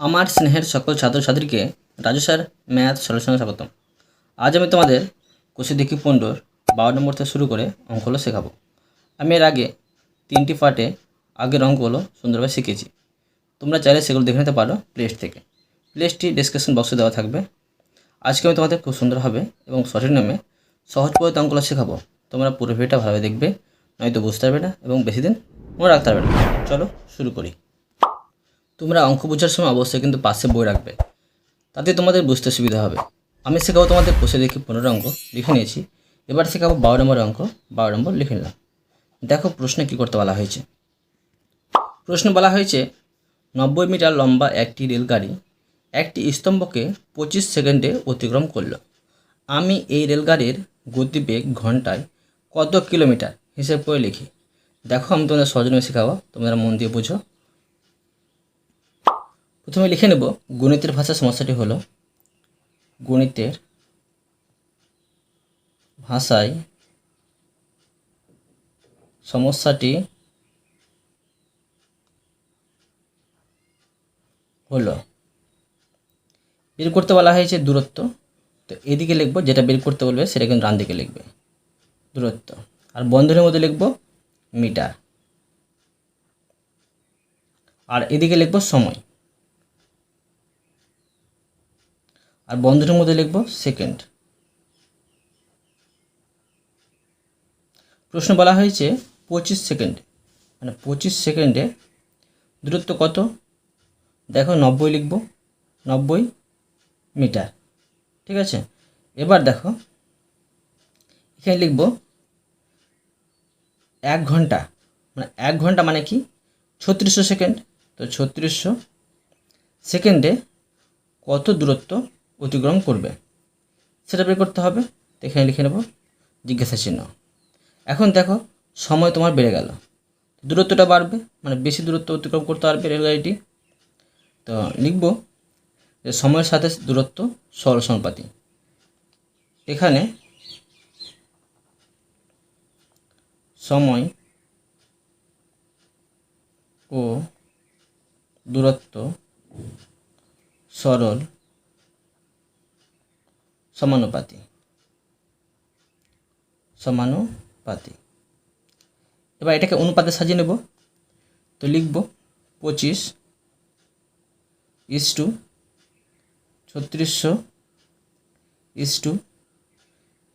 আমার স্নেহের সকল ছাত্রছাত্রীকে রাজু স্যার, ম্যাথ সলিউশনে স্বাগতম। আজ আমি তোমাদের কোষে দেখি পনেরোর বারো নম্বর থেকে শুরু করে অঙ্কগুলো শেখাবো। আমি এর আগে তিনটি পার্টে আগের অঙ্কগুলো সুন্দরভাবে শিখেছি। তোমরা চাইলে সেগুলো দেখে নিতে পারো প্লেলিস্ট থেকে। প্লেলিস্টটি ডিসক্রিপশন বক্সে দেওয়া থাকবে। আজকে আমি তোমাদের খুব সুন্দরভাবে এবং সঠিক নামে সহজ পদ্ধতি অঙ্কগুলো শেখাবো। তোমরা পুরো ভিডিওটা ভালোভাবে দেখবে, নয়তো বুঝতে পারবে না এবং বেশি দিন মনে রাখতে পারবে না। চলো শুরু করি। তোমরা অঙ্ক বোঝার সময় অবশ্যই কিন্তু পাশে বই রাখবে। তাতে তোমাদের বুঝতে সুবিধা হবে। আমি শেখাবো তোমাদের কোষে দেখি পনেরো অঙ্ক লিখে নিয়েছি। এবার শেখাবো বারো নম্বর অঙ্ক, বারো নম্বর লিখে নিলাম। দেখো প্রশ্নে কী করতে বলা হয়েছে। প্রশ্ন বলা হয়েছে, নব্বই মিটার লম্বা একটি রেলগাড়ি একটি স্তম্ভকে পঁচিশ সেকেন্ডে অতিক্রম করল। আমি এই রেলগাড়ির গতিবেগ ঘন্টায় কত কিলোমিটার? হিসেব করে লিখি। দেখো আমি তোমাদের সহজে শেখাবো। তোমরা মন দিয়ে বুঝো। প্রথমে লিখে নেব, গণিতের ভাষা সমস্যাটি হলো, গণিতের ভাষায় সমস্যাটি হলো, বের করতে বলা হয়েছে দূরত্ব, তো এদিকে লিখব, যেটা বের করতে বলবে সেটা কিন্তু ডান দিকে লিখবে, দূরত্ব, আর বন্ধনের মধ্যে লিখব মিটার, আর এদিকে লিখব সময়। আর বন্ধনের মধ্যে লিখব সেকেন্ড প্রশ্ন বলা হয়েছে পঁচিশ সেকেন্ড মানে পঁচিশ সেকেন্ডে দূরত্ব কত? দেখো নব্বই লিখব, নব্বই মিটার। ঠিক আছে? এবার দেখো, এখানে লিখব এক ঘণ্টা। মানে এক ঘণ্টা মানে কি? ছত্রিশশো সেকেন্ড তো ছত্রিশশো সেকেন্ডে কত দূরত্ব? অতিক্রম করবে। সেটা বের করতে হবে। এখানে লিখে নেব, জিজ্ঞাসা চিহ্ন। এখন দেখো, সময় তোমার বেড়ে গেল। দূরত্বটা বাড়বে মানে বেশি দূরত্ব অতিক্রম করতে পারবে রেলগাড়িটি। তো লিখব যে সময়ের সাথে দূরত্ব সরল সমানুপাতি। এখানে সময় ও দূরত্ব সরল সমানুপাতি। সমানুপাতি। এবার এটাকে অনুপাতে সাজিয়ে নেব। তো লিখব পঁচিশ ইস টু ছত্রিশশো ইস টু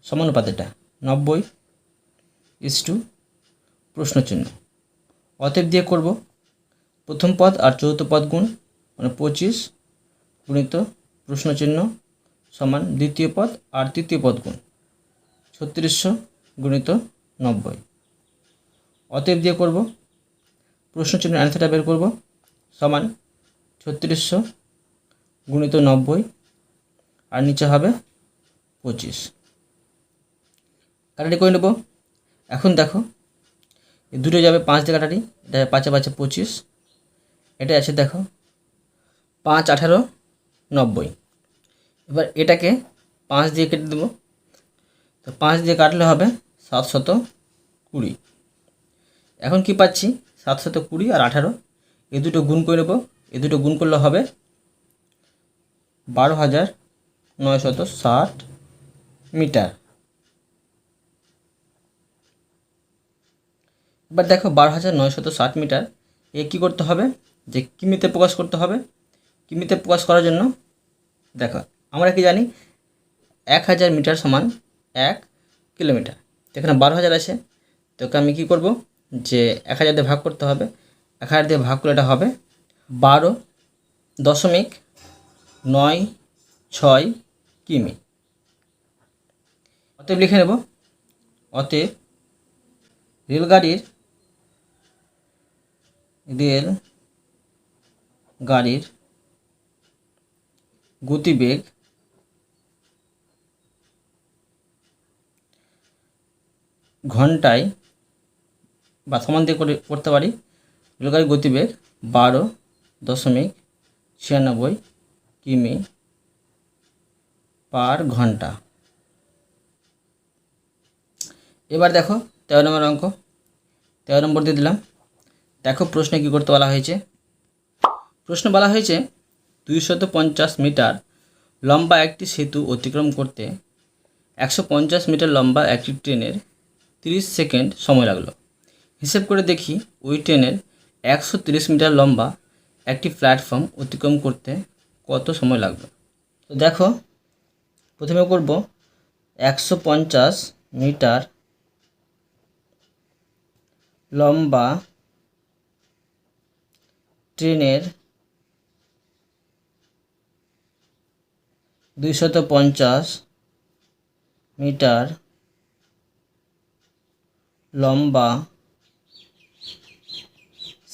সমানুপাতিটা। নব্বই ইস টু প্রশ্নচিহ্ন। অতএব দিয়ে করব প্রথম পদ আর চতুর্থ পদ গুণ মানে পঁচিশ গুণিত প্রশ্নচিহ্ন সমান দ্বিতীয় পদ আর তৃতীয় পদ গুণ। ছত্রিশশো গুণিত নব্বই। অতএব দিয়ে করব প্রশ্নচিহ্ন অ্যান্সারটা বের করব, সমান ছত্রিশশো গুণিত নব্বই আর নিচে হবে পঁচিশ। কাটাটি করে নেব। এখন দেখো দুটো যাবে পাঁচ দিয়ে কাটাটি, এটা পাঁচে পাঁচে পঁচিশ, এটা আছে দেখো পাঁচ আঠারো নব্বই। এবার এটাকে পাঁচ দিয়ে কেটে দেবো। তো পাঁচ দিয়ে কাটলে হবে সাতশত কুড়ি। এখন কি পাচ্ছি? সাতশত কুড়ি আর আঠারো। এ দুটো গুণ করে নেব। এ দুটো গুণ করলে হবে বারো হাজার নয়শত ষাট মিটার। এবার দেখো বারো হাজার নয়শত ষাট মিটার। এ কী করতে হবে? যে কিমিতে প্রকাশ করতে হবে? কিমিতে প্রকাশ করার জন্য দেখো আমরা কি জানি? এক হাজার মিটার সমান এক কিলোমিটার। তো এখানে বারো হাজার আছে। তোকে আমি কি করব? যে এক হাজার দিয়ে ভাগ করতে হবে। এক হাজার দিয়ে ভাগ করলে এটা হবে বারো দশমিক নয় ছয় কিমি। অতএব লিখে নেব। অতএব রেলগাড়ির, রেল গাড়ির গতিবেগ ঘন্টায় বা সমান দিয়ে করে করতে পারি। রেলগাড়ির গতিবেগ বারো দশমিক ছিয়ানব্বই কিমি পার ঘণ্টা। এবার দেখো তেরো নম্বর অঙ্ক। তেরো নম্বর দিয়ে দিলাম। দেখো প্রশ্নে কী করতে বলা হয়েছে? প্রশ্ন বলা হয়েছে দুইশত পঞ্চাশ মিটার লম্বা একটি সেতু অতিক্রম করতে একশো পঞ্চাশ মিটার লম্বা একটি ট্রেনের তিরিশ সেকেন্ড সময় লাগল। হিসেব করে দেখি ওই ট্রেনের একশো তিরিশ মিটার লম্বা একটি প্ল্যাটফর্ম অতিক্রম করতে কত সময় লাগবে তো দেখো, প্রথমে করব একশো পঞ্চাশ মিটার লম্বা ট্রেনের দুইশত পঞ্চাশ মিটার লম্বা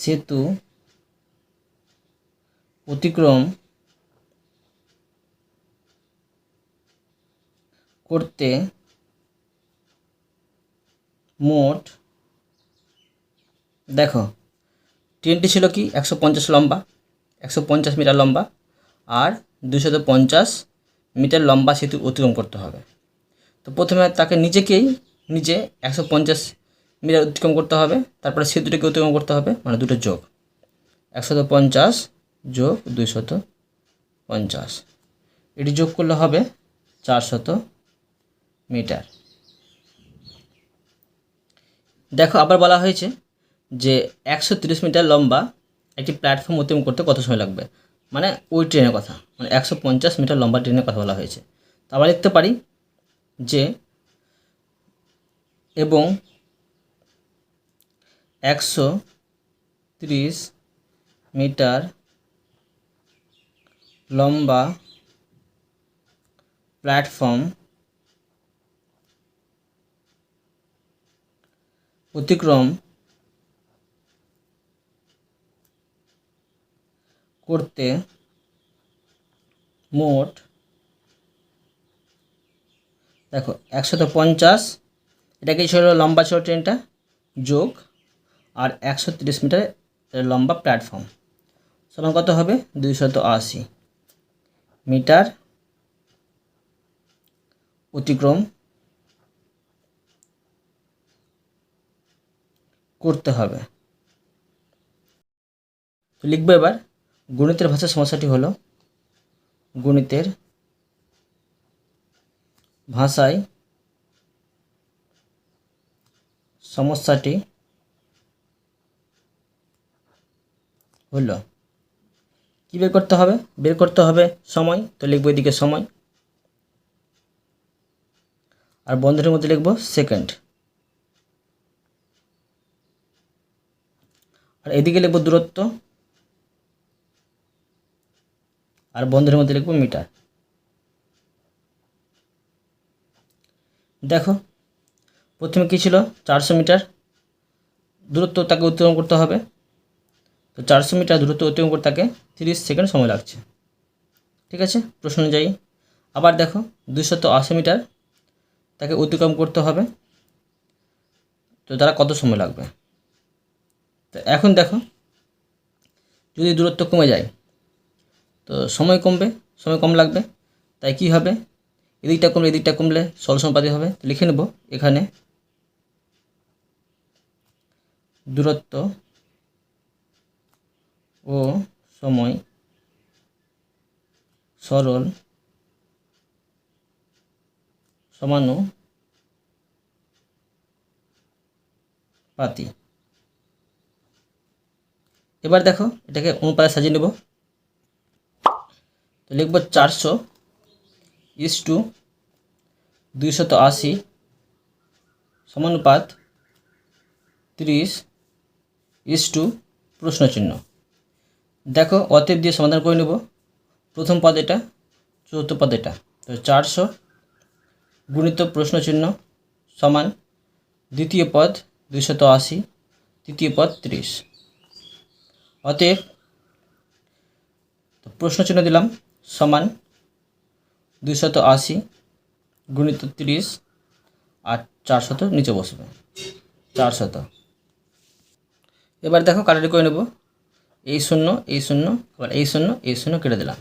সেতু অতিক্রম করতে মোট, দেখো ট্রেনটি ছিল কি? একশো পঞ্চাশ লম্বা, একশো পঞ্চাশ মিটার লম্বা, আর দুশত পঞ্চাশ মিটার লম্বা সেতু অতিক্রম করতে হবে। তো প্রথমে তাকে নিজেকেই, নিজে একশো পঞ্চাশ মিটার অতিক্রম করতে হবে, তারপরে সেতুটিকে অতিক্রম করতে হবে মানে দুটো যোগ। একশত পঞ্চাশ যোগ দুইশত পঞ্চাশ। এটি যোগ করলে হবে চারশত মিটার। দেখো, আবার বলা হয়েছে যে একশো মিটার লম্বা একটি প্ল্যাটফর্ম অতিক্রম করতে কত সময় লাগবে? মানে ওই ট্রেনের কথা মানে একশো পঞ্চাশ মিটার লম্বা ট্রেনের কথা বলা হয়েছে। তো আবার লিখতে পারি যে এবং একশো ত্রিশ মিটার লম্বা প্ল্যাটফর্ম অতিক্রম করতে মোট, দেখো, একশত পঞ্চাশ এটা কি ছিল লম্বা ছিল ট্রেনটা? যোগ আর একশো তিরিশ মিটার লম্বা প্ল্যাটফর্ম সমান কত হবে? দুইশত আশি মিটার অতিক্রম করতে হবে। তো লিখব এবার, গণিতের ভাষার সমস্যাটি হলো, গণিতের ভাষায় সমস্যাটি হলো। কী বের করতে হবে? বের করতে হবে সময়, তো লিখব এদিকে সময়। আর বন্ধনের মধ্যে লিখব সেকেন্ড। আর এদিকে লিখব দূরত্ব। আর বন্ধনের মধ্যে লিখব মিটার। দেখো, প্রথমে কী ছিল? চারশো মিটার। দূরত্ব তাকে অতিক্রম করতে হবে। তো চারশো মিটার দূরত্ব অতিক্রম করতে তাকে তিরিশ সেকেন্ড সময় লাগছে। ঠিক আছে? প্রশ্ন অনুযায়ী। আবার দেখো দুশত আশি মিটার তাকে অতিক্রম করতে হবে। তো তারা কত সময় লাগবে? তো এখন দেখো, যদি দূরত্ব কমে যায়, তো সময় কমবে, সময় কম লাগবে। তাই কি হবে? এদিকটা কমলে এদিকটা কমলে সল সমাপাতি হবে। লিখে নেব, এখানে দূরত্ব ও সময় সরল সমানুপাতি এবার দেখো এটাকে অনুপাতে সাজিয়ে নেব। তো লিখব চারশো ইস টু দুইশত আশি সমানুপাত তিরিশ ইস টু প্রশ্নচিহ্ন। দেখো, অতএব দিয়ে সমাধান করে নেব। প্রথম পদ এটা, চতুর্থ পদ এটা। তো চারশো গুণিত প্রশ্নচিহ্ন সমান দ্বিতীয় পদ দুইশত আশি, তৃতীয় পদ তিরিশ। অতএব প্রশ্নচিহ্ন দিলাম, সমান দুইশত আশি গুণিত তিরিশ আর চারশত নিচে বসবে। চারশত। এবার দেখো কাটাটি করে নেব। এই শূন্য এই শূন্য, আবার এই শূন্য এই শূন্য কেটে দিলাম।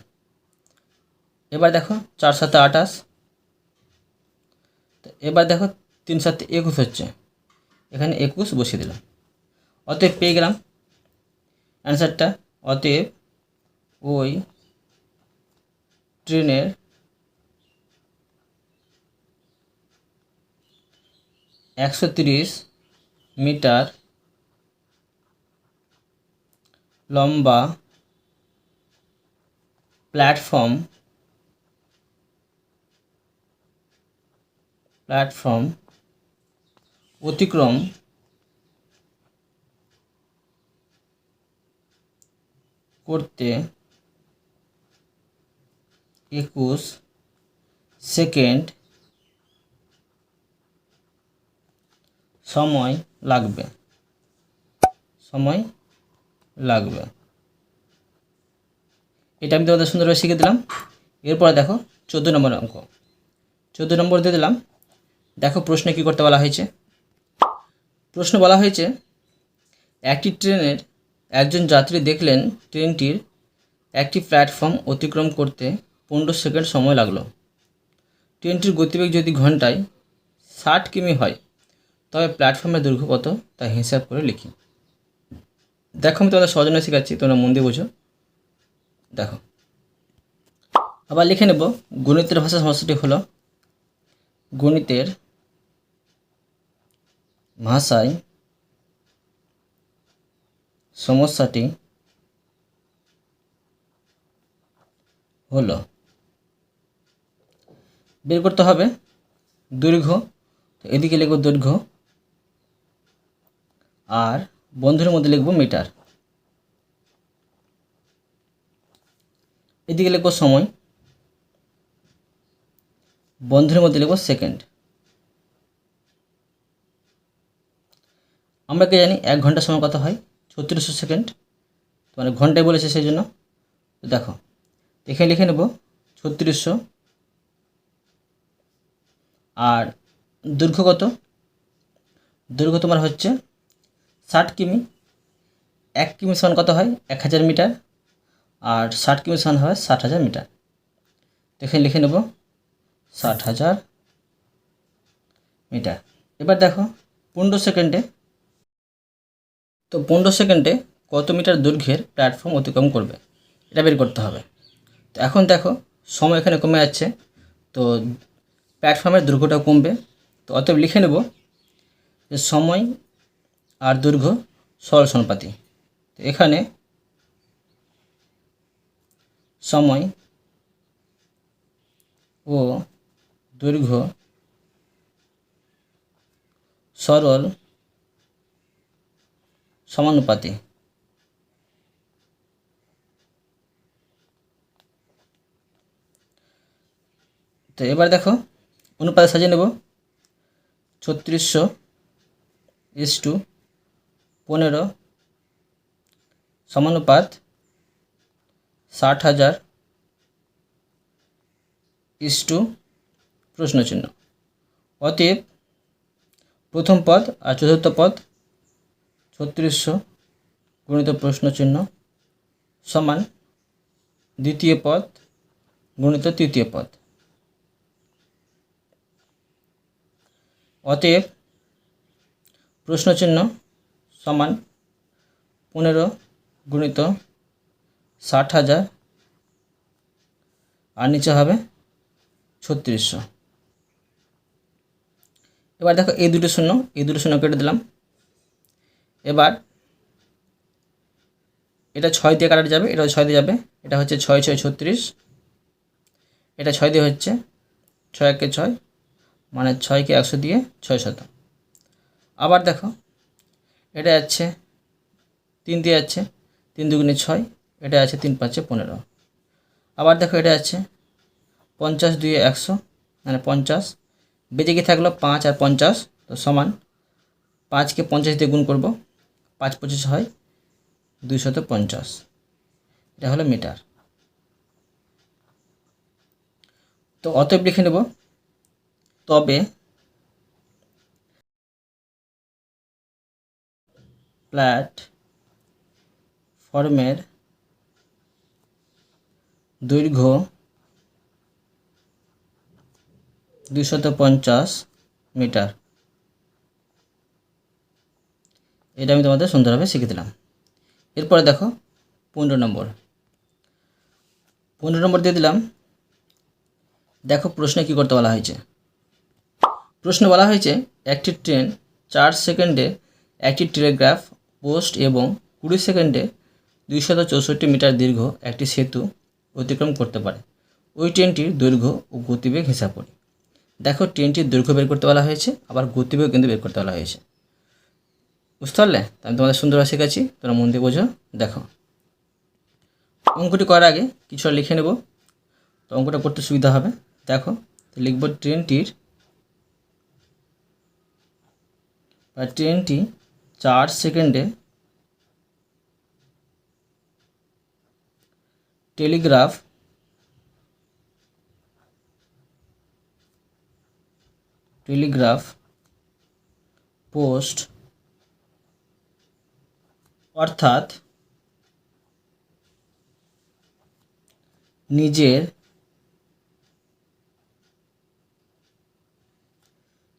এবার দেখো চার সাথে আঠাশ। এবার দেখো তিন সাথে একুশ হচ্ছে। এখানে একুশ বসিয়ে দিলাম। অতএব পেয়ে গেলাম। অ্যান্সারটা, অতএব ওই ট্রেনের একশো মিটার লম্বা প্ল্যাটফর্ম প্ল্যাটফর্ম অতিক্রম করতে একুশ সেকেন্ড সময় লাগবে। সময় লাগবে। এটা আমি তোমাদের সুন্দরভাবে শিখে দিলাম। এরপরে দেখো চোদ্দ নম্বর অঙ্ক। চোদ্দ নম্বর দিয়ে দিলাম। দেখো প্রশ্নে কী করতে বলা হয়েছে? প্রশ্ন বলা হয়েছে, একটি ট্রেনের একজন যাত্রী দেখলেন ট্রেনটির একটি প্ল্যাটফর্ম অতিক্রম করতে পনেরো সেকেন্ড সময় লাগল। ট্রেনটির গতিবেগ যদি ঘন্টায় ষাট কিমি হয়, তবে প্ল্যাটফর্মের দৈর্ঘ্য কত তা হিসাব করে লিখি। দেখো আমি তোমাদের সজনে শেখাচ্ছি, তোমরা মন দিয়ে বোঝো। দেখো। আবার লিখে নেব, গণিতের ভাষা সমস্যাটি হলো, গণিতের ভাষায় সমস্যাটি হলো, বের করতে হবে দৈর্ঘ্য এদিকে লিখব দৈর্ঘ্য, আর বন্ধুর মধ্যে লিখব মিটার। এদিকে লিখব সময়। বন্ধুর মধ্যে লিখব সেকেন্ড। আমরা কি জানি এক ঘণ্টা সময় কত হয়? ছত্রিশশো সেকেন্ড। মানে ঘন্টায় বলেছে সেই জন্য। দেখো, এখানে লিখে নেব ছত্রিশশো। আর দৈর্ঘ্য কত? দৈর্ঘ্য তোমার হচ্ছে ষাট কিমি। এক কিমি সমান কত হয়? এক হাজার মিটার। আর ষাট কিমি সমান হয় ষাট হাজার মিটার। তো এখানে লিখে নেব ষাট হাজার মিটার। এবার দেখো, পনেরো সেকেন্ডে, তো পনেরো সেকেন্ডে কত মিটার দৈর্ঘ্যের প্ল্যাটফর্ম অতিক্রম করবে? এটা বের করতে হবে। তো এখন দেখো, সময় এখানে কমে যাচ্ছে। তো প্ল্যাটফর্মের দৈর্ঘ্যটাও কমবে। তো অতএব লিখে নেব যে সময় আর দৈর্ঘ্য সরল সনুপাতি তো এখানে সময় ও দৈর্ঘ্য সরল সমানুপাতি। তো এবার দেখো, অনুপাতে সাজিয়ে নেব। ছত্রিশশো এস টু পনেরো, সমানুপাত ষাট হাজার ইস টু প্রশ্নচিহ্ন অতএব প্রথম পদ আর চতুর্থ পদ ছত্রিশশো গণিত প্রশ্নচিহ্ন সমান দ্বিতীয় পদ গণিত তৃতীয় পদ। অতএব প্রশ্নচিহ্ন সমান পনেরো গুণিত ষাট হাজার। আর নিচে হবে ছত্রিশশো। এবার দেখো এই দুটো শূন্য, এই দুটো শূন্য কেটে দিলাম। এবার এটা ছয় দিয়ে কাটাতে যাবে, এটা ছয় দিয়ে যাবে, এটা হচ্ছে ছয় ছয়, ছত্রিশ। এটা ছয় দিয়ে হচ্ছে ছয়, একে ছয় মানে ছয়কে একশো দিয়ে ছয় শত। আবার দেখো এটা যাচ্ছে তিন দিয়ে যাচ্ছে তিন দুগুণে ছয়, এটা আছে তিন পাঁচে পনেরো। আবার দেখো এটা আছে পঞ্চাশ দুয়ে একশো মানে পঞ্চাশ। বেঁচে গিয়ে থাকল পাঁচ আর পঞ্চাশ, তো সমান পাঁচকে পঞ্চাশ দিয়ে গুণ করব, পাঁচ পঁচিশ হয় দুইশত পঞ্চাশ। এটা হলো মিটার। তো অতএব লিখে নেব, তবে প্ল্যাটফর্মের দৈর্ঘ্য দুশত পঞ্চাশ মিটার। এটা আমি তোমাদের সুন্দরভাবে শিখে দিলাম। এরপরে দেখো পনেরো নম্বর। পনেরো নম্বর দিয়ে দিলাম, দেখো প্রশ্নে কী করতে বলা হয়েছে। প্রশ্নে বলা হয়েছে, একটি ট্রেন চার সেকেন্ডে একটি টেলিগ্রাফ পোস্ট এবং কুড়ি সেকেন্ডে দুইশত চৌষট্টি মিটার দীর্ঘ একটি সেতু অতিক্রম করতে পারে। ওই ট্রেনটির দৈর্ঘ্য ও গতিবেগ হিসাব করি। দেখো, ট্রেনটির দৈর্ঘ্য বের করতে বলা হয়েছে, আবার গতিবেগ কিন্তু বের করতে বলা হয়েছে। বুঝতে পারলে? আমি তোমাদের সুন্দরভাবে শেখাচ্ছি, তোমরা মন দিয়ে বোঝো, দেখো। অঙ্কটি করার আগে কিছুটা লিখে নেব। তো অঙ্কটা করতে সুবিধা হবে। দেখো, লিখব ট্রেনটির, বা ট্রেনটি চার সেকেন্ডে টেলিগ্রাফ টেলিগ্রাফ পোস্ট অর্থাৎ নিজের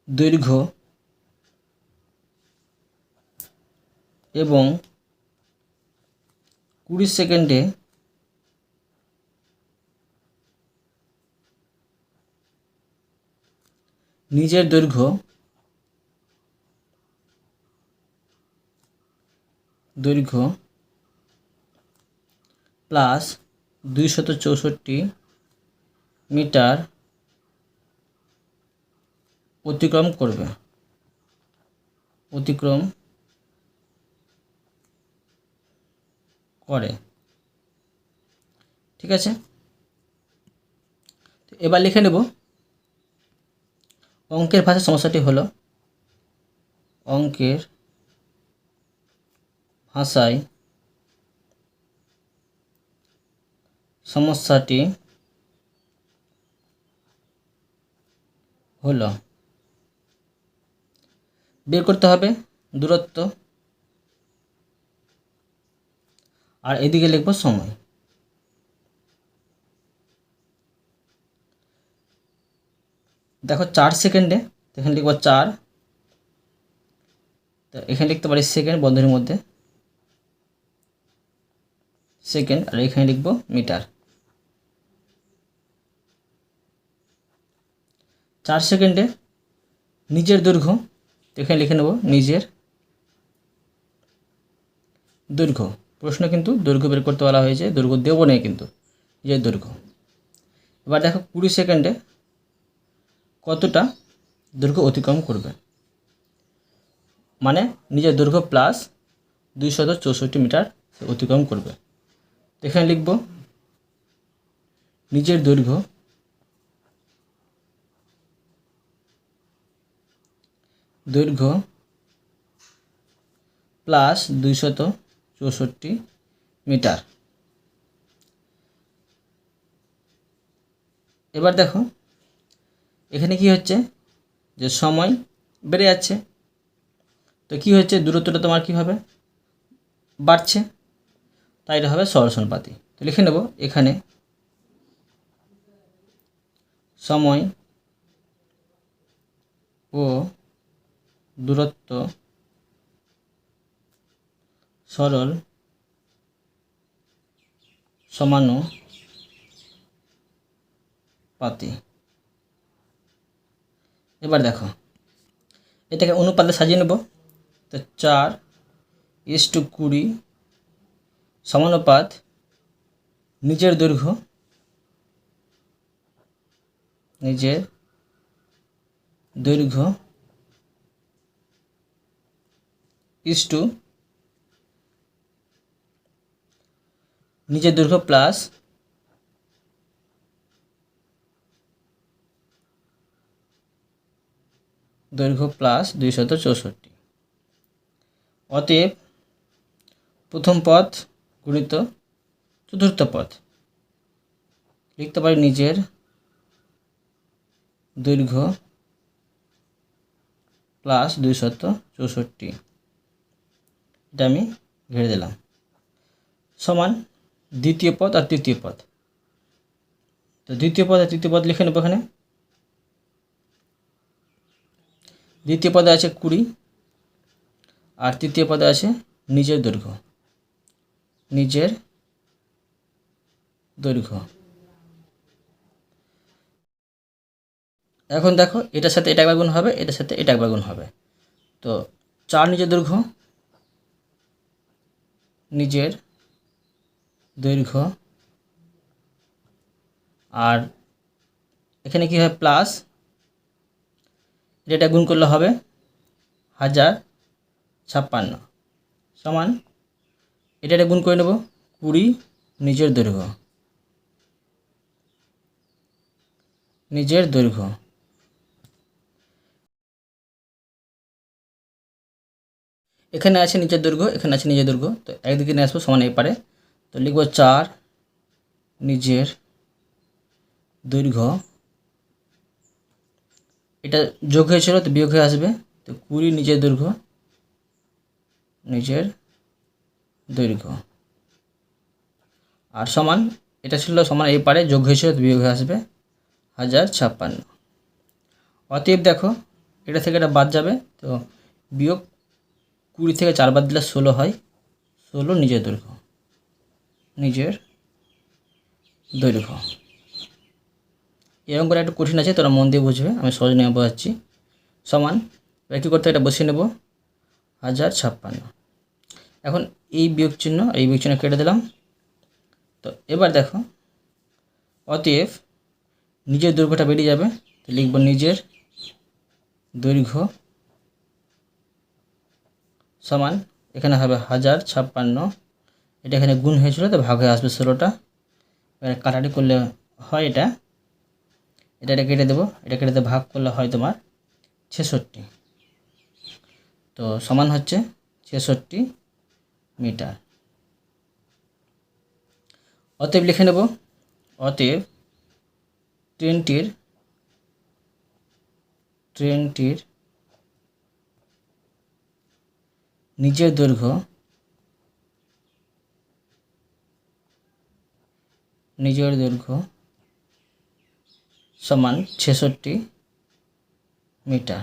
দৈর্ঘ্য এবং কুড়ি সেকেন্ডে নিজের দৈর্ঘ্য দৈর্ঘ্য প্লাস দুইশত চৌষট্টি মিটার অতিক্রম করবে। অতিক্রম করে। ঠিক আছে? এবার লিখে নেব। অঙ্কের ভাষার সমস্যাটি হলো, অঙ্কের ভাষায় সমস্যাটি হলো, বের করতে হবে দূরত্ব আর এদিকে লিখব সময়। দেখো চার সেকেন্ডে এখানে লিখব চার। তো এখানে লিখতে পারি সেকেন্ড বন্ধনীর মধ্যে। সেকেন্ড, আর এখানে লিখব মিটার। চার সেকেন্ডে নিজের দৈর্ঘ্য এখানে লিখে নেব নিজের দৈর্ঘ্য। প্রশ্ন কিন্তু দৈর্ঘ্য বের করতে বলা হয়েছে, দৈর্ঘ্য দেবো নেই কিন্তু নিজের দৈর্ঘ্য। এবার দেখো কুড়ি সেকেন্ডে কতটা দৈর্ঘ্য অতিক্রম করবে? মানে নিজের দৈর্ঘ্য প্লাস দুইশত চৌষট্টি মিটার অতিক্রম করবে। এখানে লিখব, নিজের দৈর্ঘ্য দৈর্ঘ্য প্লাস দুইশত চৌষট্টি মিটার। এবার দেখো, এখানে কি হচ্ছে? যে সময় বেড়ে যাচ্ছে। তো কি হচ্ছে? দূরত্বটা তোমার কি হবে? বাড়ছে। তাই এটা হবে সরসনপাতি তো লিখে নেব, এখানে সময় ও দূরত্ব সরল সমানুপাতি এবার দেখো, এটাকে অনুপাতে সাজিয়ে নেব। তো চার ইস টু কুড়ি সমানুপাত নিজের দৈর্ঘ্য নিজের দৈর্ঘ্য ইস টু নিজের দৈর্ঘ্য প্লাস দৈর্ঘ্য প্লাস দুইশত চৌষট্টি। অতএব প্রথম পথ গুণিত চতুর্থ পথ লিখতে পারি নিজের দৈর্ঘ্য প্লাস দুইশত চৌষট্টি। এটা আমি ঘেরে দিলাম। সমান দ্বিতীয় পদ আর তৃতীয় পদ। তো দ্বিতীয় পদ আর তৃতীয় পদ লিখে নেব এখানে। দ্বিতীয় পদে আছে কুড়ি আর তৃতীয় পদে আছে নিজের দৈর্ঘ্য। নিজের দৈর্ঘ্য। এখন দেখো, এটার সাথে এটা একবার গুণ হবে, এটার সাথে এটা একবার গুণ হবে। তো চার নিজের দৈর্ঘ্য, নিজের দৈর্ঘ্য। আর এখানে কি হয়? প্লাস এটা গুণ করলে হবে হাজার ছাপ্পান্ন সমান এটা এটা গুণ করে নেব কুড়ি নিজের দৈর্ঘ্য। নিজের দৈর্ঘ্য। এখানে আছে নিচের দৈর্ঘ্য, এখানে আছে নিজের দৈর্ঘ্য, তো একদিকে নিয়ে আসব সমান এই পারে। তো লিখব চার, নিজের দৈর্ঘ্য। এটা যোগ হয়েছিল, তো বিয়োগ হয়ে আসবে। তো কুড়ি, নিজের দৈর্ঘ্য নিজের দৈর্ঘ্য। আর সমান, এটা ছিল সমান এই পারে, যোগ হয়েছিল, তো বিয়োগ হয়ে আসবে হাজার ছাপ্পান্ন। অতএব দেখো, এটা থেকে এটা বাদ যাবে, তো বিয়োগ কুড়ি থেকে চার বাদ দিলে ষোলো হয়। ষোলো, নিজের দৈর্ঘ্য। নিজের দৈর্ঘ্য। এরকম করে একটু কঠিন আছে, তোরা মন দিয়ে বুঝবে, আমি সহজ নিয়ে বোঝাচ্ছি। সমান, এবার কী করতে? এটা বসিয়ে নেব। হাজার ছাপ্পান্ন। এখন এই বিয়োগ চিহ্ন, এই বিয়োগ চিহ্ন কেটে দিলাম। তো এবার দেখো, অতএব নিজের দৈর্ঘ্যটা বেরিয়ে যাবে, তো লিখব নিজের দৈর্ঘ্য সমান, এখানে হবে হাজার ছাপ্পান্ন। এটা এখানে গুণ হয়েছিল, তো ভাগ হয়ে আসবে ষোলোটা। এবার কাটাটি করলে হয় এটা। এটা এটা কেটে দেবো। এটা কেটে ভাগ করলে হয় তোমার ছেষট্টি। তো সমান হচ্ছে ছেষট্টি মিটার। অতএব লিখে নেব, অতএব ট্রেনটির ট্রেনটির নিজের দৈর্ঘ্য নিজের দৈর্ঘ্য সমান ছেষট্টি মিটার।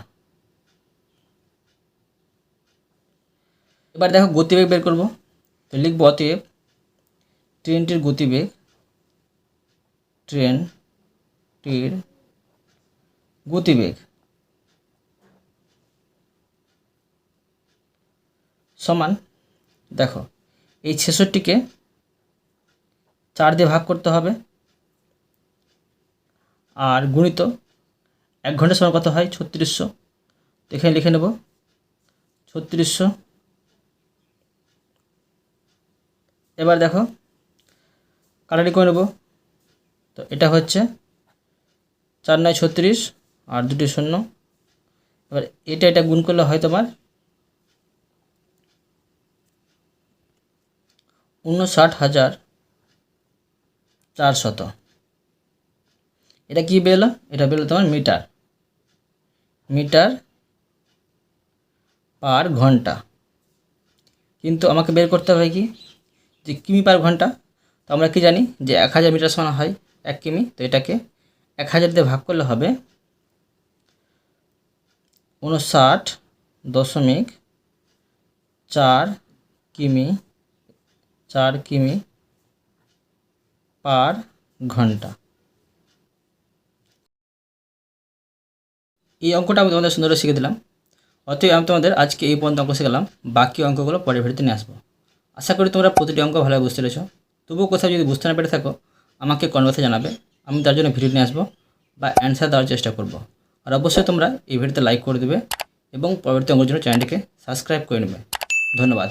এবার দেখো গতিবেগ বের করব। তো লিখব অতএব ট্রেনটির গতিবেগ ট্রেনটির গতিবেগ সমান, দেখো এই ছেষট্টিকে চার দিয়ে ভাগ করতে হবে। আর গুণিত, এক ঘণ্টার সময় কত হয়? ছত্রিশশো। এখানে লিখে নেব, ছত্রিশশো। এবার দেখো কাটাটি করে নেব। তো এটা হচ্ছে চার নয় ছত্রিশ আর দুটি শূন্য। এবার এটা এটা গুণ করলে হয় তোমার উনষাট হাজার চারশত এটা কি বেরোলো এটা বেরোলো তোমার মিটার। মিটার পার ঘণ্টা। কিন্তু আমাকে বের করতে হবে কি? যে কিমি পার ঘণ্টা। তো আমরা কি জানি? যে এক হাজার মিটার সমান হয় এক কিমি। তো এটাকে এক হাজার দিয়ে ভাগ করলে হবে উনষাট দশমিক চার কিমি চার কিমি পার ঘণ্টা। এই অঙ্কটা আমি তোমাদের সুন্দর শিখে দিলাম। অতএব আমি তোমাদের আজকে এই পর্যন্ত অঙ্ক শিখলাম। বাকি অঙ্কগুলো পরে ভিডিওতে নিয়ে আসব। আশা করি তোমরা প্রতিটি অঙ্ক ভালোভাবে বুঝতে পেরেছ। তবুও কোথাও যদি বুঝতে না পেরে থাকো, আমাকে কনভার্সে জানাবে। আমি তার জন্য ভিডিও নিয়ে আসব বা অ্যান্সার দেওয়ার চেষ্টা করব। আর অবশ্যই তোমরা এই ভিডিওতে লাইক করে দেবে এবং পরবর্তী অঙ্কের জন্য চ্যানেলটিকে সাবস্ক্রাইব করে নেবে। ধন্যবাদ।